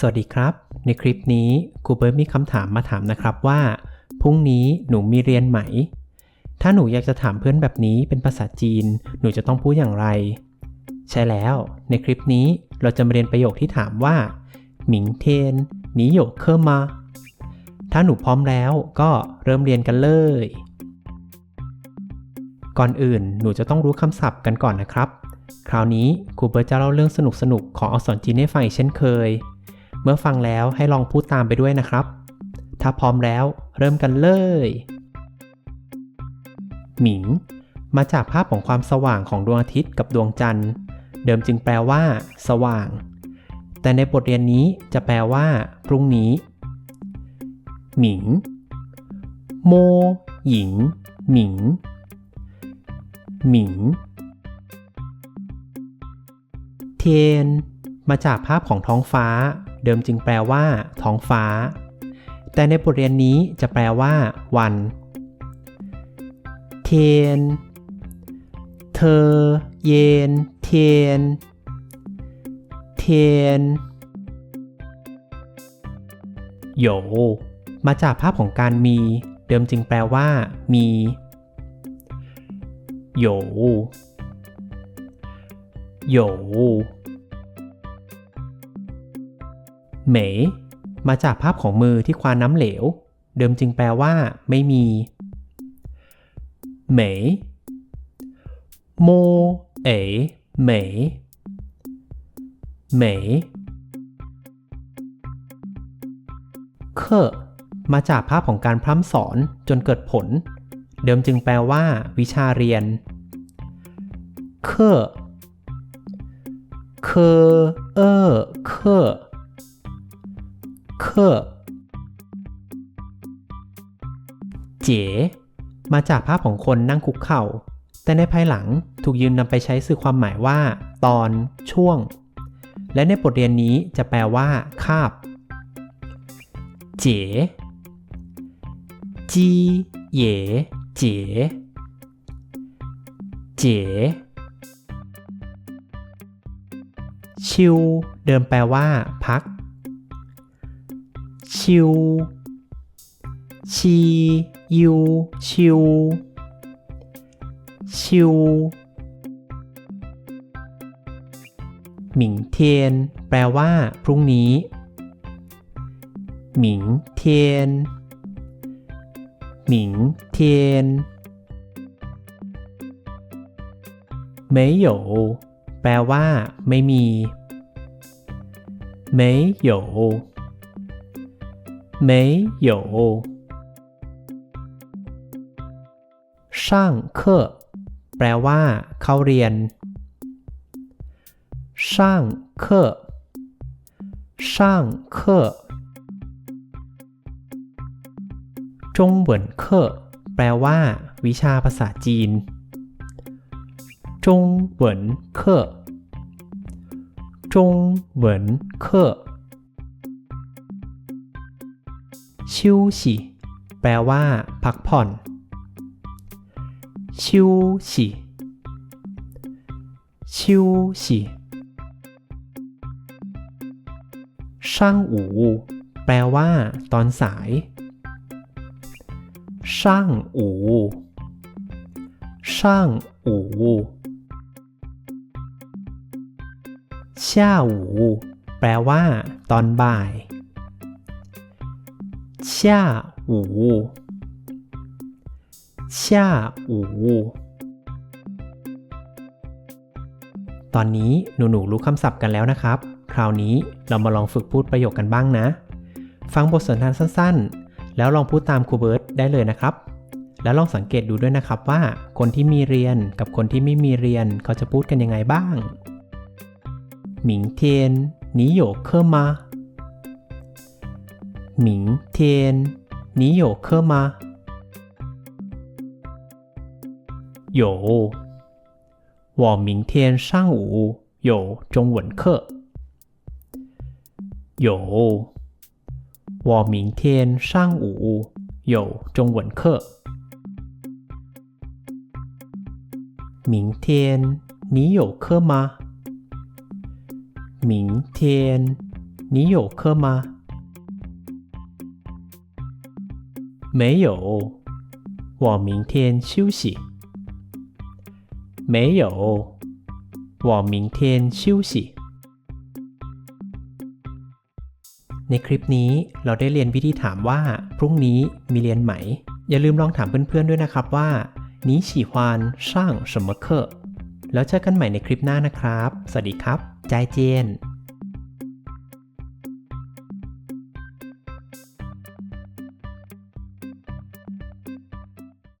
สวัสดีครับ ในคลิปนี้ครูเบิร์ตมีคำถามมาถามนะครับว่าพรุ่งนี้หนูมีเรียนไหม ถ้าหนูอยากจะถามเพื่อนแบบนี้เป็นภาษาจีน หนูจะต้องพูดอย่างไร ใช่แล้ว ในคลิปนี้เราจะมาเรียนประโยคที่ถามว่าหมิงเทนหนีโยกเคอมา ถ้าหนูพร้อมแล้วก็เริ่มเรียนกันเลย ก่อนอื่นหนูจะต้องรู้คำศัพท์กันก่อนนะครับ คราวนี้ครูเบิร์ตจะเล่าเรื่องสนุกๆของอักษรจีนให้ฟังอีกเช่นเคย เมื่อฟังแล้วให้ลองพูดตามไปด้วยนะครับ ถ้าพร้อมแล้วเริ่มกันเลย หมิง มาจากภาพของความสว่างของดวงอาทิตย์กับดวงจันทร์ เดิมจึงแปลว่า สว่าง แต่ในบทเรียนนี้จะแปลว่า พรุ่งนี้ หมิง โม หญิง หมิง หมิง เทียน มาจากภาพของท้องฟ้า เดิมจึงแปลว่า ท้องฟ้า แต่ในบทเรียนนี้จะแปลว่า วันเทียนเธอ เยนเทียนเทียนโยมาจากภาพของการมี เดิมจึงแปลว่า มีโยโย เหมยมาจากภาพของมือที่คว้าน้ำเหลว เดิมจึงแปลว่า ไม่มี เหมยโม เอ๋เหมยเหมยเคมาจากภาพของการพร่ำสอนจนเกิดผล เดิมจึงแปลว่า วิชาเรียน เคเคเออเค เคอเจ๋มาจากภาพของคนนั่งคุกเข่า แต่ในภายหลังถูกยืมนำไปใช้สื่อความหมายว่า ตอนช่วง และในบทเรียนนี้จะแปลว่า คาบ เจ๋จีเย่เจ๋เจ๋ชิวเดิมแปลว่า พัก ชิว ชียูชิว ชิว หมิงเทียน แปลว่า พรุ่งนี้ หมิงเทียนมิงเทียนไม่有แปลว่า ไม่มีไม่有没有ช่างเคอแปลว่า เข้าเรียนช่างเคช่างเคจงเหวินเคแปลว่า วิชาภาษาจีน จงเหวินเคจงเหวินเค ชิวฉีแปลว่า พักผ่อน ชิวฉีชิวฉีช่างอูแปลว่า ตอนสาย ช่างอูช่างอูช่าอูแปลว่า ตอนบ่าย ช่าอูช่าอู ตอนนี้หนูๆรู้คำศัพท์กันแล้วนะครับ คราวนี้เรามาลองฝึกพูดประโยคกันบ้างนะ ฟังบทสนทนาสั้นๆ แล้วลองพูดตามครูเบิร์ตได้เลยนะครับ แล้วลองสังเกตดูด้วยนะครับว่า คนที่มีเรียนกับคนที่ไม่มีเรียนเขาจะพูดกันยังไงบ้างหมิงเทียน你有课吗 明天。你有课吗？有。我明天上午有中文课。有。我明天上午有中文课。明天你有课吗？明天你有课吗？没有，我明天休息。没有，我明天休息。ในคลิปนี้เราได้เรียนวิธีถามว่า พรุ่งนี้มีเรียนไหม อย่าลืมลองถามเพื่อนๆด้วยนะครับว่านี้ฉีฮวานสร้างสมเคอร์แล้วเจอกันใหม่ในคลิปหน้านะครับ สวัสดีครับ ใจเจน